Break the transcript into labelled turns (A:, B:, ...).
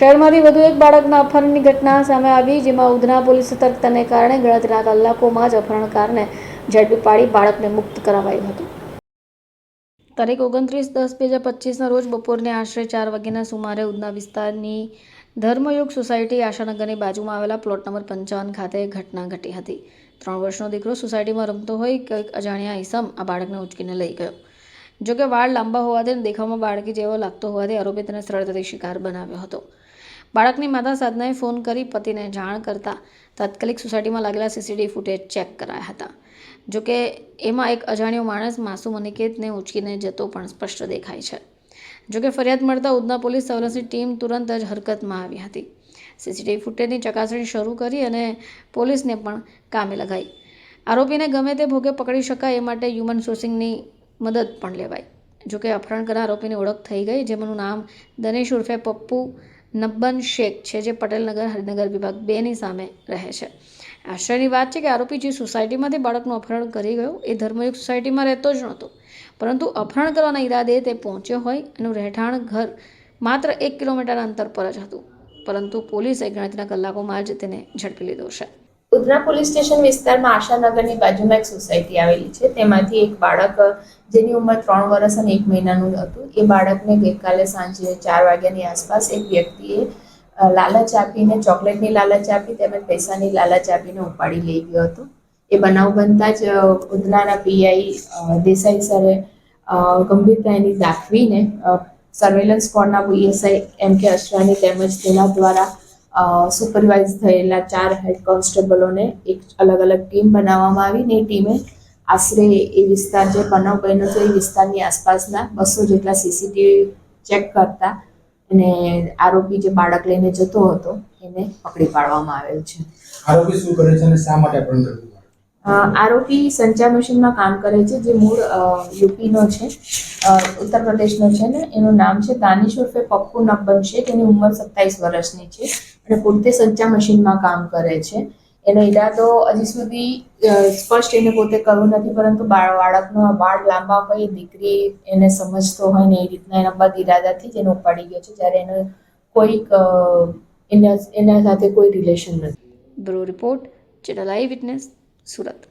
A: શહેરમાંથી વધુ એક બાળકના અપહરણની ઘટના સામે આવી, જેમાં ઉધના પોલીસ સતર્કતાને કારણે ગણતરીના કલાકોમાં જ અપહરણકારને ઝડપી પાડી બાળકને મુક્ત કરાવાયું હતું. તારીખ ઓગણત્રીસ દસ બે હજાર પચીસના રોજ બપોરને આશરે ચાર વાગ્યાના સુમારે ઉધના વિસ્તારની ધર્મયુગ સોસાયટી આશાનગરની બાજુમાં આવેલા પ્લોટ નંબર પંચાવન ખાતે ઘટના ઘટી હતી. ત્રણ વર્ષનો દીકરો સોસાયટીમાં રમતો હોય, કંઈક અજાણ્યા ઈસમ આ બાળકને ઉચકીને લઈ ગયો. જોકે વાળ લાંબા હોવાથી દેખાવમાં બાળકી જેવો લાગતો હોવાથી આરોપી તેને સરળતાથી શિકાર બનાવ્યો હતો. બાળકની માતા સાધનાએ ફોન કરી પતિને જાણ કરતા તાત્કાલિક સોસાયટીમાં લાગેલા સીસીટીવી ફૂટેજ ચેક કરાયા હતા. જોકે એમાં એક અજાણ્યો માણસ માસુમ અનિકેતને ઉચકીને જતો પણ સ્પષ્ટ દેખાય છે. જોકે ફરિયાદ મળતા ઉધના પોલીસ સર્વેલન્સની ટીમ તુરંત જ હરકતમાં આવી હતી. સીસીટીવી ફૂટેજની ચકાસણી શરૂ કરી અને પોલીસને પણ કામે લગાઈ. આરોપીને ગમે તે ભોગે પકડી શકાય એ માટે હ્યુમન સોર્સિંગની મદદ પણ લેવાય જોકે અપહરણ કરનાર આરોપીની ઓળખ થઈ ગઈ, જેમનું નામ દનેશ ઉર્ફે પપ્પુ નબ્બન શેખ છે, જે પટેલનગર હરિનગર વિભાગ બેની સામે રહે છે. આશ્ચર્યની વાત છે કે આરોપી જે સોસાયટીમાંથી બાળકનું અપહરણ કરી ગયો, એ ધર્મયુગ સોસાયટીમાં રહેતો જ નહોતો. પરંતુ અપહરણ કરવાના ઈરાદે તે પહોંચ્યો હોય એનું રહેઠાણ ઘર માત્ર એક કિલોમીટરના અંતર પર જ હતું. પરંતુ પોલીસે ગણતરીના કલાકોમાં જ તેને ઝડપી લીધો છે.
B: ઉધના પોલીસ સ્ટેશન વિસ્તારમાં આશાનગરની બાજુમાં એક સોસાયટી આવેલી છે. તેમાંથી એક બાળક, જેની ઉંમર ત્રણ વર્ષ અને એક મહિનાનું હતું. એ બાળકને ગઈકાલે સાંજે ચાર વાગ્યાની આસપાસ એક વ્યક્તિએ લાલચ આપીને, ચોકલેટની લાલચ આપી તેમજ પૈસાની લાલચ આપીને ઉપાડી લઈ ગયો હતો. એ બનાવ બનતા જ ઉધનાના પીઆઈ દેસાઈ સરે ગંભીરતા એની દાખવીને સર્વેલન્સ સ્કોડના પીએસઆઈ એમ કે અશ્વાની તેમજ તેના દ્વારા સુપરવાઇઝ થયેલા ચાર હેડ કોન્સ્ટેબલોને એક અલગ અલગ ટીમ બનાવવામાં આવી ને એ ટીમે આશરે એ વિસ્તાર જે બનાવ બન્યો છે એ વિસ્તારની આસપાસના બસો જેટલા સીસીટીવી ચેક કરતા અને આરોપી જે બાળક લઈને જતો હતો એને પકડી પાડવામાં આવેલ છે.
C: આરોપી શું કરે છે અને શા માટે
B: અ, આરોપી સંચાર મશીનમાં કામ કરે છે, જે મૂળ યુપીનો છે ઉત્તર પ્રદેશનો છે ને, એનું નામ છે દાનિશ ઉર્ફે પપ્પુ નબ્બન છે તેની ઉંમર સત્તાવીસ વર્ષની છે અને પોતે સંચાર મશીનમાં કામ કરે છે. એનો ઈરાદો હજી સુધી સ્પષ્ટ એને પોતે કરવું નથી, પરંતુ બાળ, બાળકનો બાળ લાંબા હોય દીકરી એને સમજતો હોય ને એ રીતના એના બદ ઈરાદાથી જ એને ઉપાડી ગયો છે, જ્યારે એનો કોઈક એના એના સાથે કોઈ રિલેશન નથી.
A: Bureau report, channel I witness. Surat.